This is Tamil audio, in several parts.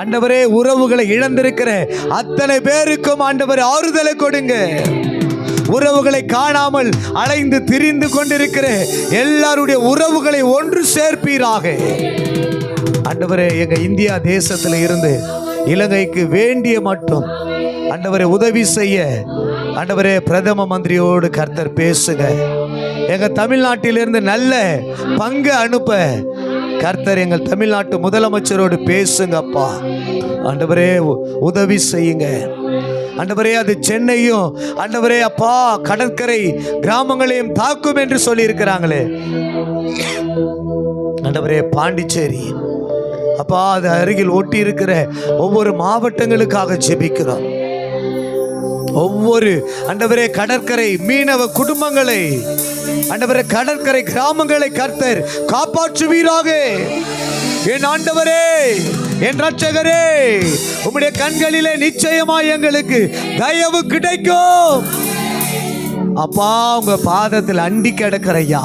ஆண்டவரே உறவுகளை இழந்திருக்கிற அத்தனை பேருக்கும் ஆண்டவர் ஆறுதலை கொடுங்க. உறவுகளை காணாமல் அலைந்து திரிந்து கொண்டிருக்கிற எல்லாருடைய உறவுகளை ஒன்று சேர்ப்பீராக. ஆண்டவரே எங்க இந்தியா தேசத்தில் இருந்து இலங்கைக்கு வேண்டிய மட்டும் ஆண்டவரை உதவி செய்ய. ஆண்டவரே பிரதம மந்திரியோடு கர்த்தர் பேசுங்க. எங்க தமிழ்நாட்டிலிருந்து நல்ல பங்கு அனுப்ப கர்த்தர் எங்கள் தமிழ்நாட்டு முதலமைச்சரோடு பேசுங்கப்பா. ஆண்டவரே உ- உதவி செய்யுங்க. ஆண்டவரே அது சென்னையும் ஆண்டவரே அப்பா கடற்கரை கிராமங்களையும் தாக்கும் என்று சொல்லி இருக்கிறாங்களே ஆண்டவரே பாண்டிச்சேரி. அப்பா அது அருகில் ஒட்டி இருக்கிற ஒவ்வொரு மாவட்டங்களுக்காக ஜெபிக்கிறோம். ஒவ்வொரு அண்டவரே கடற்கரை மீனவ குடும்பங்களை ஆண்டவரே கடற்கரை கிராமங்களை கர்த்தர் காப்பாற்றுவீராக. என் ஆண்டவரே என் ரட்சகரே உம்முடைய கண்களிலே நிச்சயமா எங்களுக்கு தயவு கிடைக்கும். அப்பா உங்க பாதத்தில் அண்டி கிடக்கிறையா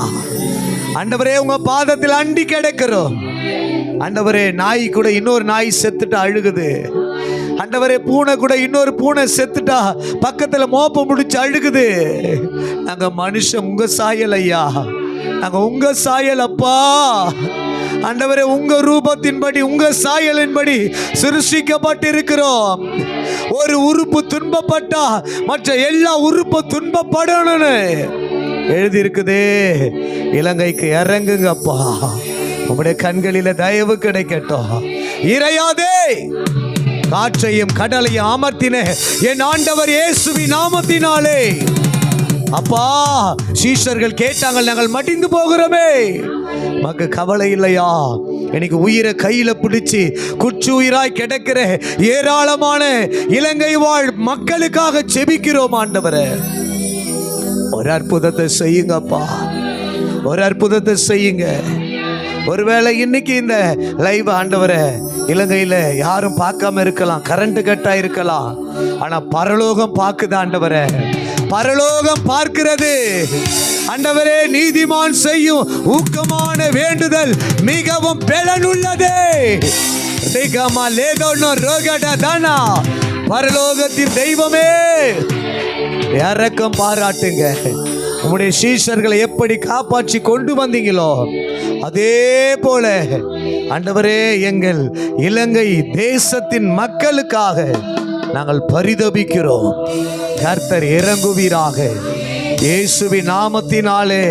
ஆண்டவரே உங்க பாதத்தில் அண்டி கிடக்கிறோம். ஆண்டவரே நாய் கூட இன்னொரு நாய் செத்துட்டு அழுகுது. ஆண்டவரே பூனை கூட இன்னொரு பூனை செத்துட்டா பக்கத்தில் மோப்பம் முடிச்சு அழுகுது. நாங்கள் மனுஷன் உங்க சாயல் ஐயா. நாங்கள் உங்க சாயல் அப்பா. ஆண்டவரே உங்க ரூபத்தின்படி உங்க சாயலின்படி சிருஷ்டிக்கப்பட்டிருக்கிறோம். ஒரு உறுப்பு துன்பப்பட்டா மற்ற எல்லா உறுப்பு துன்பப்படணும்னு எழுதியிருக்குதே. இலங்கைக்கு இறங்குங்கப்பா உங்களுடைய கண்களில தயவு கிடைக்கட்டும். இறையாதே! காற்றையும் கடலையும் அமர்த்தின என் ஆண்டவர் இயேசுவி நாமத்தினாலே. அப்பா சீஷர்கள் கேட்டாங்க நாங்கள் மடிந்து போகிறோமே. மக்கு கவலை இல்லையா? எனக்கு உயிரை கையில பிடிச்சி குற்று உயிராய் கிடக்கிற ஏராளமான இலங்கை வாழ் மக்களுக்காக செபிக்கிறோம் ஆண்டவரை. ஒரு அற்புதத்தை செய்யுங்கப்பா. ஒரு அற்புதத்தை செய்யுங்க. ஒருவேளை இன்னைக்கு இந்த லைவ் ஆண்டவரை இலங்கையில யாரும் பார்க்காம இருக்கலாம் கரண்ட் கட்டா இருக்கலாம் ஆனா பரலோகம் பார்க்குது ஆண்டவரை. பரலோகம் பார்க்கிறது. ஆண்டவரே நீதிமான் செய்யும் ஊக்கமான வேண்டுதல் மிகவும் பலனுள்ளது. தானா? பரலோகத்தின் தெய்வமே. இறக்கம் பாராட்டுங்க. உங்களுடைய சீஷர்களை எப்படி காப்பாற்றி கொண்டு வந்தீங்களோ அதே போல ஆண்டவரே எங்கள் இலங்கை தேசத்தின் மக்களுக்காக நாங்கள் பரிதபிக்கிறோம். கர்த்தர் இறங்குவீராக. இயேசுவின் நாமத்தினாலே